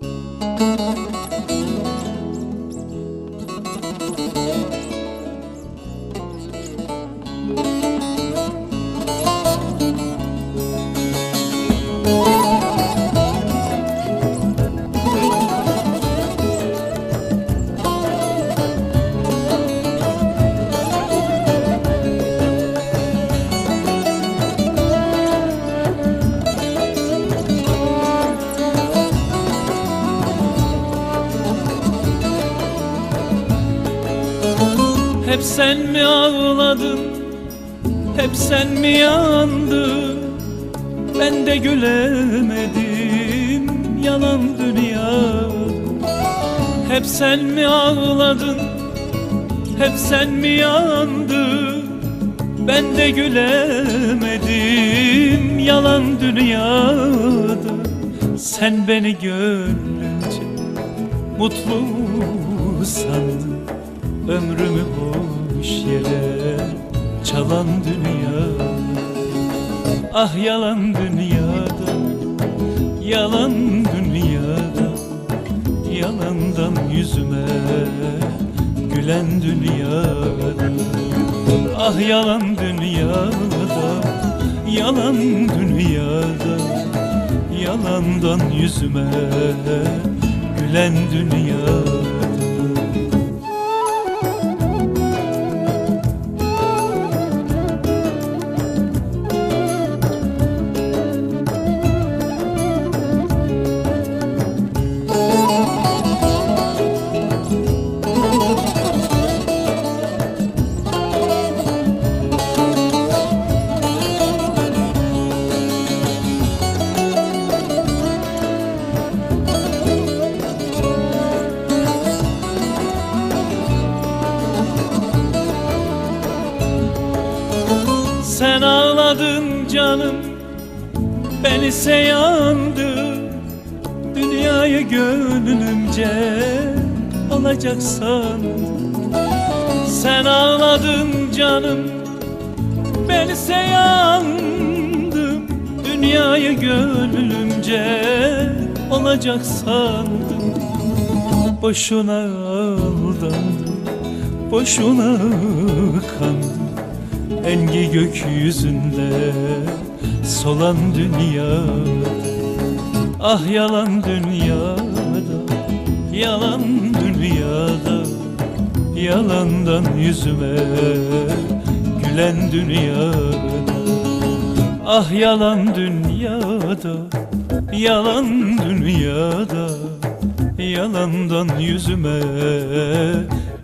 Música Hep sen mi ağladın? Hep sen mi yandın? Ben de gülemedim Yalan dünya. Hep sen mi ağladın? Hep sen mi yandın? Ben de gülemedim Yalan dünyada. Sen beni gönlünce Mutlu sandın Ömrümü boş yere çalan dünya. Ah yalan dünyada Yalan dünyada Yalandan yüzüme Gülen dünyada. Ah yalan dünyada Yalan dünyada Yalandan yüzüme Gülen dünyada ağladın canım Ben ise yandım Dünyayı gönlümce Alacak sandım Sen ağladın canım Ben ise yandım Dünyayı gönlümce Olacak sandım Boşuna aldandım Boşuna kandım Engi gökyüzünde solan dünya. Ah yalan dünyada Yalan dünyada Yalandan yüzüme Gülen dünyada. Ah yalan dünyada Yalan dünyada Yalandan yüzüme